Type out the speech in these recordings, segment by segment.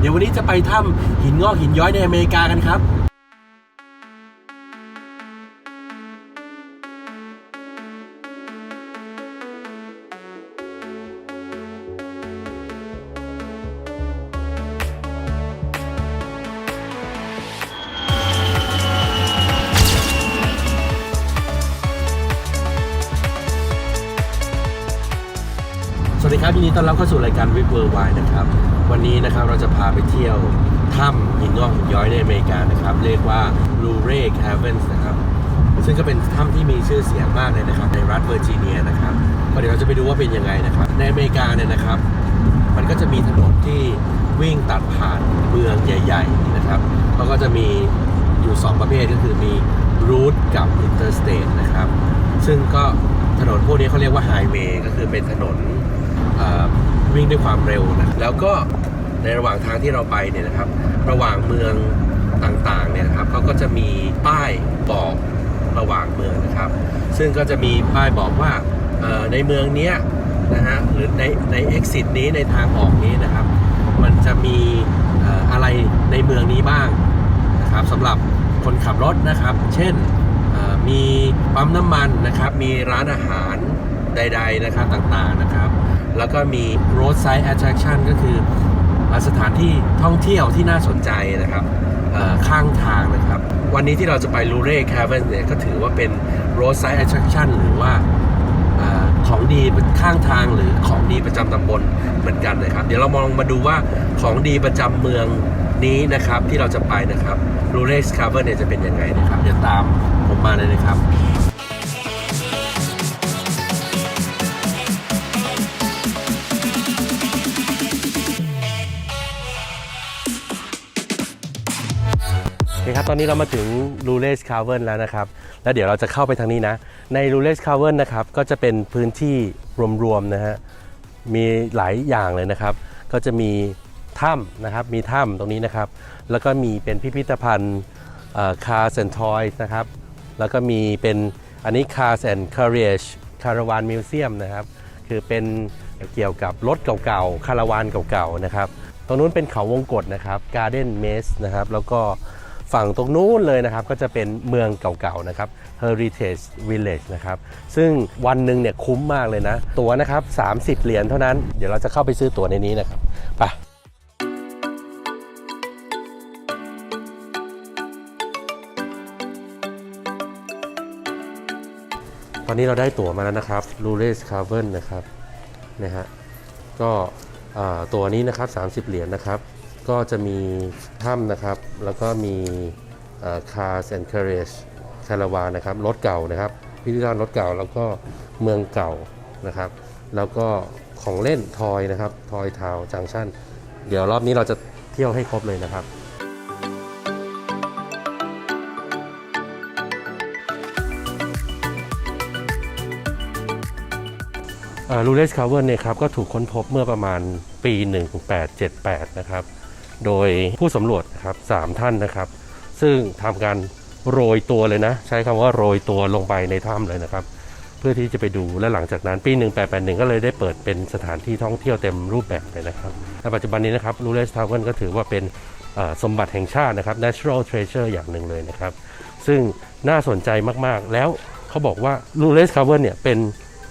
เดี๋ยววันนี้จะไปถ้ำหินงอกหินย้อยในอเมริกากันครับ วัสดีครับยินดีต้อนรับเข้าสู่รายการวิ v เวอร์ไวนะครับ วันนี้นะครับเราจะพาไปเที่ยวถ้ำหินงอกหินย้อยในอเมริกานะครับ เรียกว่า Blue Ray Caverns นะครับ ซึ่งก็เป็นถ้ำที่มีชื่อเสียงมากเลยนะครับ ในรัฐเวอร์จิเนียนะครับก็เดี๋ยวเราจะไปดูว่าเป็นยังไงนะครับ ในอเมริกาเนี่ยนะครับ มันก็จะมีถนนที่วิ่งตัดผ่านเมืองใหญ่ๆนะครับเขาก็จะมีอยู่ 2 ประเภทก็คือมีรูทกับอินเตอร์สเตทนะครับ ซึ่งก็ถนนพวกนี้เขาเรียกว่าไฮเวย์ก็คือเป็นถนน วิ่งด้วยความเร็วนะแล้วก็ในระหว่างทางที่เราไปเนี่ยนะครับ ระหว่างเมืองต่างๆเนี่ยนะครับเขาก็จะมีป้ายบอกระหว่างเมืองนะครับ ซึ่งก็จะมีป้ายบอกว่าในเมืองเนี้ยนะฮะหรือในใน exit นี้ในทางออกนี้นะครับ มันจะมีอะไรในเมืองนี้บ้างนะครับสำหรับคนขับรถนะครับ เช่นมีปั๊มน้ำมันนะครับ มีร้านอาหารใด ๆ นะครับต่างๆนะครับ แล้วก็มี roadside attraction ก็คือสถานที่ท่องเที่ยวที่น่าสนใจนะครับข้างทางนะครับ วันนี้ที่เราจะไปลูเร่คาเวนเนี่ยก็ถือว่าเป็น roadside attraction หรือว่าอของดีข้างทางหรือของดีประจำตำบลเหมือนกันนะครับ เดี๋ยวเรามองมาดูว่าของดีประจำเมืองนี้นะครับที่เราจะไปนะครับรูเรสคาเวอร์เนี่ยจะเป็นยังไงนะครับ เดี๋ยวตามผมมาเลยนะครับ อเคครับตอนนี้เรามาถึง r u l e s c a v e r n แล้วนะครับ แล้วเดี๋ยวเราจะเข้าไปทางนี้นะ ใน r u l e s c a v e r n นะครับ ก็จะเป็นพื้นที่รวมๆนะฮะ มีหลายอย่างเลยนะครับ ก็จะมีถ้ำนะครับ มีถ้ำตรงนี้นะครับ แล้วก็มีเป็นพิพิธภัณฑ์คาร์ and Toys นะครับ แล้วก็มีเป็นอันนี้ Cars and Carriage Caravan Museum นะครับ คือเป็นเกี่ยวกับรถเก่าๆ คาราวานเก่าๆ นะครับ ตรงนู้นเป็นเขาวงกฏนะครับ Garden Maze นะครับ แล้วก็ ฝั่งตรงนู้นเลยนะครับก็จะเป็นเมืองเก่าๆนะครับ Heritage Village นะครับซึ่งวันหนึ่งเนี่ยคุ้มมากเลยนะ ตั๋วนะครับ 30 เหรียญเท่านั้น เดี๋ยวเราจะเข้าไปซื้อตั๋วในนี้นะครับไปตอนนี้เราได้ตั๋วมาแล้วนะครับ l u r e s c a v e r n นะครับนะฮะก็ตั๋วนี้นะครับ 30 เหรียญนะครับ ก็จะมีถ้ำนะครับ แล้วก็มี Cars and Carriage Caravan นะครับ รถเก่านะครับพิพิธภัณฑ์รถเก่า แล้วก็เมืองเก่านะครับ แล้วก็ของเล่นทอยนะครับ ทอยทาวจังชั่น เดี๋ยวรอบนี้เราจะเที่ยวให้ครบเลยนะครับรูเลสคาเวอร์เนี่ยครับก็ถูกค้นพบเมื่อประมาณปี 1878 นะครับ โดยผู้สำรวจครับสามท่านนะครับ ซึ่งทำการโรยตัวเลยนะ ใช้คำว่าโรยตัวลงไปในถ้ำเลยนะครับ เพื่อที่จะไปดูและหลังจากนั้น ปี 1881 ก็เลยได้เปิดเป็นสถานที่ท่องเที่ยวเต็มรูปแบบเลยนะครับในปัจจุบันนี้นะครับรูเลสคาเวอร์ก็ถือว่าเป็นสมบัติแห่งชาตินะครับ natural treasure อย่างหนึ่งเลยนะครับ ซึ่งน่าสนใจมากๆ แล้วเขาบอกว่าลูเลสคาเวอร์เนี่ยเป็น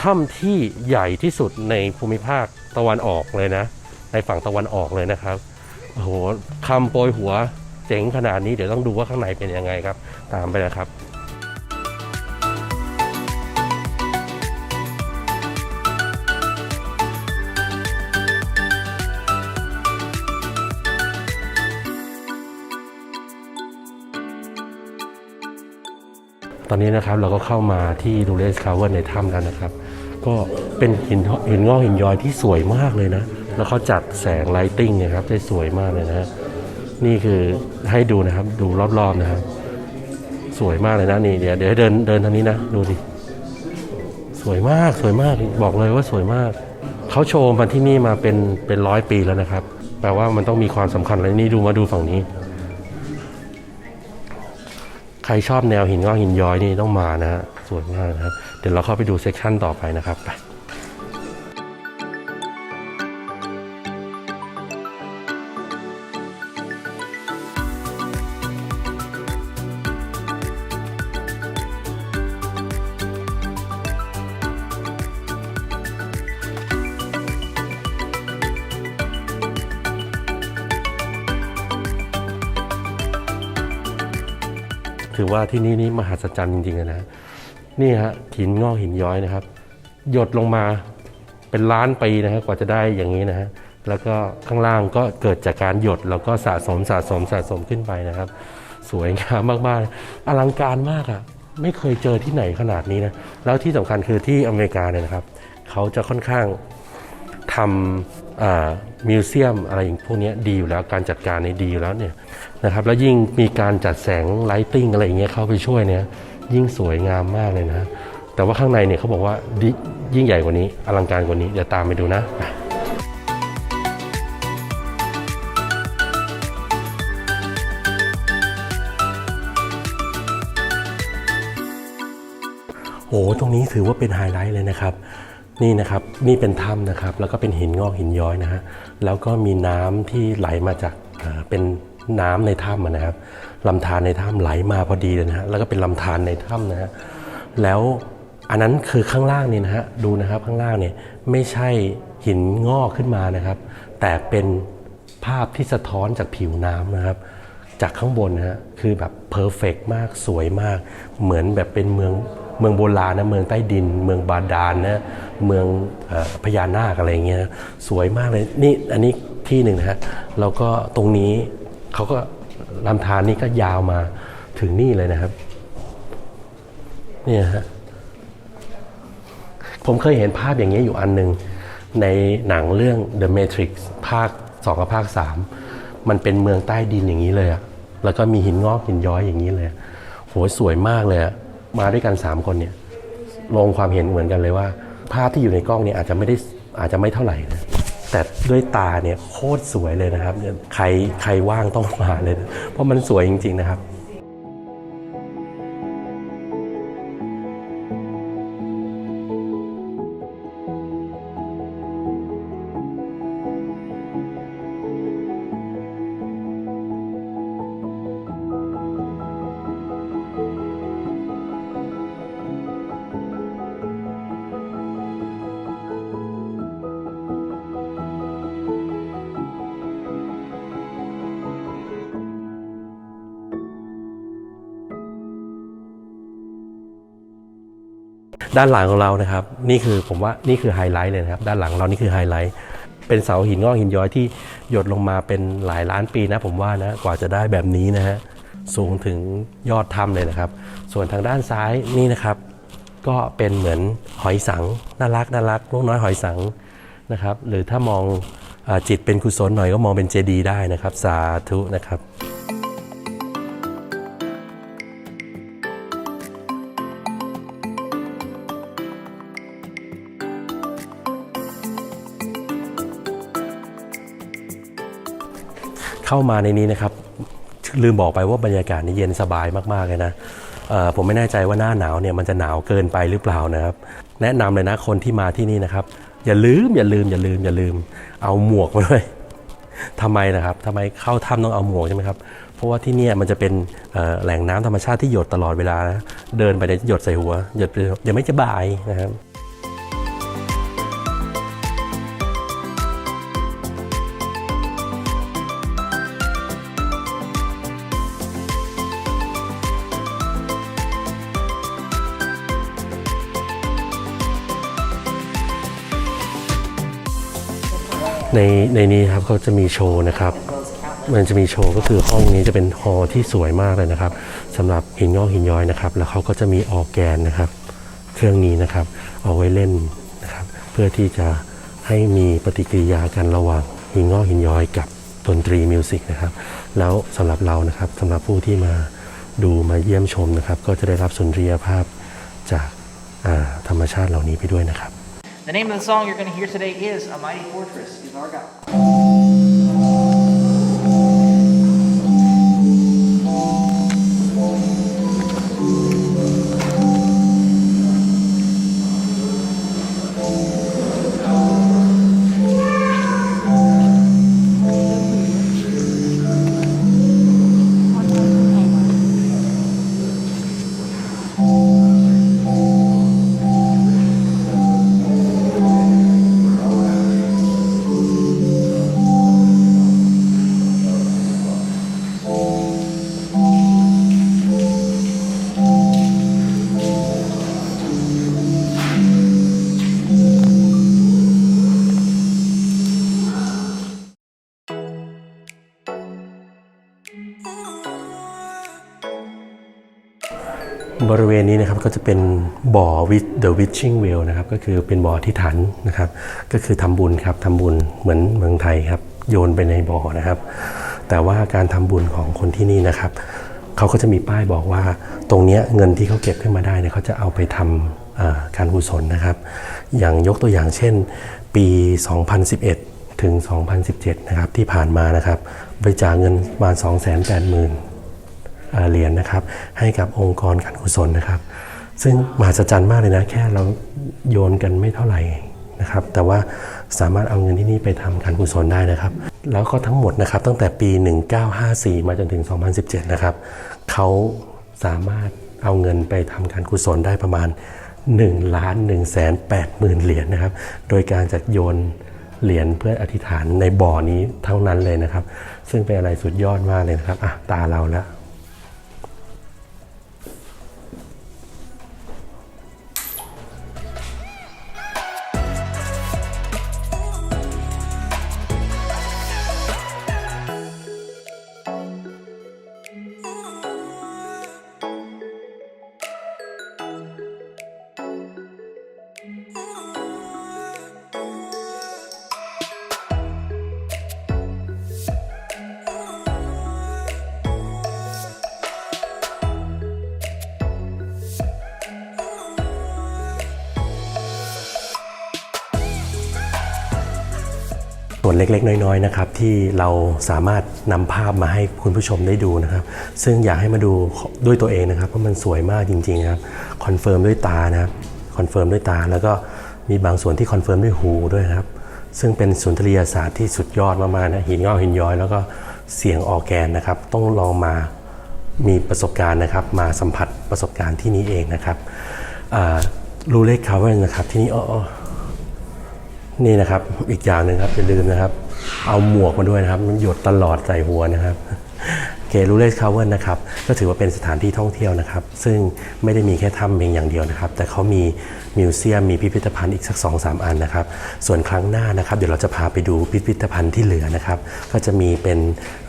ถ้ำที่ใหญ่ที่สุดในภูมิภาคตะวันออกเลยนะ ในฝั่งตะวันออกเลยนะครับ โอ้โหคำโปรยหัวเจ๋งขนาดนี้เดี๋ยวต้องดูว่าข้างในเป็นยังไงครับ ตามไปนะครับตอนนี้นะครับเราก็เข้ามาที่ดูเลสคาเวอร์ในถ้ำแล้วนะครับ ก็เป็นหินหินงอกหินย้อยที่สวยมากเลยนะ แล้วเขาจัดแสงไลติ้งนะครับได้สวยมากเลยนะฮะนี่คือให้ดูนะครับดูรอบๆนะครับ สวยมากเลยนะนี่เดี๋ยวเดี๋ยวเดินเดินทางนี้นะดูดิสวยมากสวยมากบอกเลยว่าสวยมากเขาโชว์มาที่นี่มาเป็นเป็นร้อยปีแล้วนะครับ แปลว่ามันต้องมีความสำคัญเลยนี่ดูมาดูฝั่งนี้ ใครชอบแนวหินงอกหินย้อยนี่ต้องมานะฮะสวยมากนะครับ เดี๋ยวเราเข้าไปดูเซกชันต่อไปนะครับไป ถือว่าที่นี่นี่มหัศจรรย์จริงๆนะนี่ฮะหินงอกหินย้อยนะครับ หยดลงมาเป็นล้านปีนะฮะกว่าจะได้อย่างนี้นะฮะแล้วก็ข้างล่างก็เกิดจากการหยดแล้วก็สะสมสะสมสะสมขึ้นไปนะครับ สวยงามมากๆ อลังการมากอะ่ะไม่เคยเจอที่ไหนขนาดนี้นะแล้วที่สำคัญคือที่อเมริกาเนี่ยนะครับ เขาจะค่อนข้าง ทำมิวเซียมอะไรอย่างพวกนี้ดีอยู่แล้วการจัดการในดีอยู่แล้วเนี่ยนะครับแล้วยิ่งมีการจัดแสงไลติ้งอะไรอย่างเงี้ยเข้าไปช่วยเนี่ยยิ่งสวยงามมากเลยนะ แต่ว่าข้างในเนี่ยเขาบอกว่ายิ่งใหญ่กว่านี้อลังการกว่านี้เดี๋ยวตามไปดูนะโอ้โหตรงนี้ถือว่าเป็นไฮไลท์เลยนะครับ นี่นะครับนี่เป็นถ้ำนะครับ แล้วก็เป็นหินงอกหินย้อยนะฮะแล้วก็มีน้ำที่ไหลมาจากเป็นน้ำในถ้ำนะครับลำธารในถ้ำไหลมาพอดีเลยนะฮะแล้วก็เป็นลำธารในถ้ำนะฮะแล้วอันนั้นคือข้างล่างนี่นะฮะดูนะครับข้างล่างเนี่ยไม่ใช่หินงอกขึ้นมานะครับ แต่เป็นภาพที่สะท้อนจากผิวน้ำนะครับ จากข้างบนนะฮะคือแบบเพอร์เฟกมากสวยมาก เหมือนแบบเป็นเมือง เมืองโบราณนะเมืองใต้ดิน เมืองบาดาลนะเมืองอพญานาคอะไรเงี้ยสวยมากเลยนี่อันนี้ที่หนึ่งนะฮะแล้วก็ตรงนี้เขาก็ลำธารนี่ก็ยาวมาถึงนี่เลยนะครับเนี่ยฮะผมเคยเห็นภาพอย่างนี้อยู่อันหนึ่งในหนังเรื่อง The Matrix ภาค 2 กับภาค 3 มันเป็นเมืองใต้ดินอย่างนี้เลยอะแล้วก็มีหินงอกหินย้อยอย่างนี้เลยอะโหสวยมากเลยอะ มาด้วยกัน 3 คนเนี่ยลงความเห็นเหมือนกันเลยว่า ภาพที่อยู่ในกล้องเนี่ยอาจจะไม่ได้อาจจะไม่เท่าไหร่นะแต่ด้วยตาเนี่ยโคตรสวยเลยนะครับ ใครใครว่างต้องมาเลยนะเพราะมันสวยจริง ๆ นะครับ ด้านหลังของเรานะครับ นี่คือผมว่านี่คือไฮไลท์เลยนะครับ ด้านหลังเรานี่คือไฮไลท์เป็นเสาหินงอกหินย้อยที่หยดลงมาเป็นหลายล้านปีนะ ผมว่านะกว่าจะได้แบบนี้นะฮะสูงถึงยอดถ้ำเลยนะครับ ส่วนทางด้านซ้ายนี่นะครับ ก็เป็นเหมือนหอยสังน่ารักน่ารักลูกน้อยหอยสังนะครับ หรือถ้ามองอจิตเป็นกุศลหน่อยก็มองเป็นเจดีย์ได้นะครับ สาธุนะครับ เข้ามาในนี้นะครับ ลืมบอกไปว่าบรรยากาศนี่เย็นสบายมากๆเลยนะผมไม่แน่ใจว่าหน้าหนาวเนี่ยมันจะหนาวเกินไปหรือเปล่านะครับ แนะนำเลยนะคนที่มาที่นี่นะครับ อย่าลืมอย่าลืมอย่าลืมอย่าลืม เอาหมวกมาด้วยทำไมนะครับทำไมเข้าถ้ำต้องเอาหมวกใช่ไหมครับ เพราะว่าที่นี่มันจะเป็นแหล่งน้ำธรรมชาติที่หยดตลอดเวลานะเดินไปเดี๋ยวหยดใส่หัวหยดไปเดี๋ยวไม่จะบายนะครับ ในในนี้ครับเขาจะมีโชว์นะครับ มันจะมีโชว์ก็คือห้องนี้จะเป็นฮอล์ที่สวยมากเลยนะครับสำหรับหินงอกหินย้อยนะครับ แล้วเขาก็จะมีออร์แกนนะครับ เครื่องนี้นะครับ เอาไว้เล่นนะครับ เพื่อที่จะให้มีปฏิกิริยากันระหว่างหินงอกหินย้อยกับดนตรีมิวสิกนะครับ แล้วสำหรับเรานะครับสำหรับผู้ที่มาดูมาเยี่ยมชมนะครับ ก็จะได้รับสุนทรียภาพจากธรรมชาติเหล่านี้ไปด้วยนะครับ The name of the song you're going to hear today is A Mighty Fortress is Our God. บริเวณนี้นะครับก็จะเป็นบ่อ with the witching well นะครับก็คือเป็นบ่อที่ฐานนะครับ ก็คือทำบุญครับทำบุญเหมือนเมืองไทยครับ โยนไปในบ่อนะครับ แต่ว่าการทำบุญของคนที่นี่นะครับเขาก็จะมีป้ายบอกว่าตรงนี้เงินที่เขาเก็บขึ้นมาได้เนี่ยเขาจะเอาไปทำเอ่อการกุศลนะครับ อย่างยกตัวอย่างเช่น ปี 2011 ถึง 2017 นะครับที่ผ่านมานะครับบริจาคเงินประมาณ 280,000 เหรียญนะครับ ให้กับองค์กรการกุศลนะครับ ซึ่งมหัศจรรย์มากเลยนะ แค่เราโยนกันไม่เท่าไหร่นะครับ แต่ว่าสามารถเอาเงินที่นี่ไปทำการกุศลได้นะครับ แล้วก็ทั้งหมดนะครับตั้งแต่ปี 1954 มาจนถึง 2017 นะครับเขาสามารถเอาเงินไปทำการกุศลได้ประมาณ1ล้าน1แสน8หมื่นเหรียญนะครับ โดยการจัดโยนเหรียญเพื่ออธิษฐานในบ่อนี้เท่านั้นเลยนะครับ ซึ่งเป็นอะไรสุดยอดมากเลยนะครับ อะ ตาเราแล้ว นเล็กๆ น้อยๆนะครับที่เราสามารถนำภาพมาให้คุณผู้ชมได้ดูนะครับ ซึ่งอยากให้มาดูด้วยตัวเองนะครับเพราะมันสวยมากจริงๆครับคอนเฟิร์มด้วยตานะครับคอนเฟิร์มด้วยตา แล้วก็มีบางส่วนที่คอนเฟิร์มด้วยหูด้วยครับ ซึ่งเป็นสุนทรียศาสตร์ที่สุดยอดมากๆนะหินงอกหินย้อย แล้วก็เสียงออแกนนะครับ ต้องลองมามีประสบการณ์นะครับ มาสัมผัสประสบการณ์ที่นี้เองนะครับรูเล็กคาเวนนะครับที่นี่อ้อ นี่นะครับ อีกอย่างหนึ่งครับอย่าลืมนะครับ เอาหมวกมาด้วยนะครับมันหยดตลอดใส่หัวนะครับเกลูเลสคาเวนนะครับก็ถือว่าเป็นสถานที่ท่องเที่ยวนะครับ ซึ่งไม่ได้มีแค่ถ้ำเพียงอย่างเดียวนะครับ แต่เขามีมิวเซียมมีพิพิธภัณฑ์อีกสัก2อสอันนะครับ ส่วนครั้งหน้านะครับ เดี๋ยวเราจะพาไปดูพิพิธภัณฑ์ที่เหลือนะครับ ก็จะมีเป็น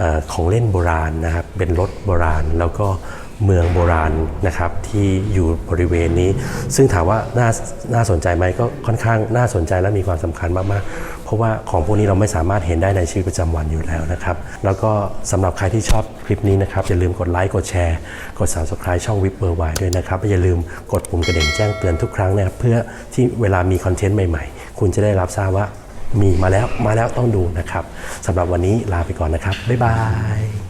อของเล่นโบราณนะครับ เป็นรถโบราณแล้วก็ เมืองโบราณนะครับที่อยู่บริเวณนี้ ซึ่งถามว่าน่าน่าสนใจไหมก็ค่อนข้างน่าสนใจและมีความสำคัญมากๆ เพราะว่าของพวกนี้เราไม่สามารถเห็นได้ในชีวิตประจำวันอยู่แล้วนะครับ แล้วก็สำหรับใครที่ชอบคลิปนี้นะครับอย่าลืมกดไลค์กดแชร์กด subscribe ช่องวิบเบอร์ไวด้วยนะครับอย่าลืมกดปุ่มกระดิ่งแจ้งเตือนทุกครั้งนะครับเพื่อที่เวลามีคอนเทนต์ใหม่ๆ คุณจะได้รับทราบว่ามีมาแล้วมาแล้วต้องดูนะครับสำหรับวันนี้ลาไปก่อนนะครับบ๊ายบาย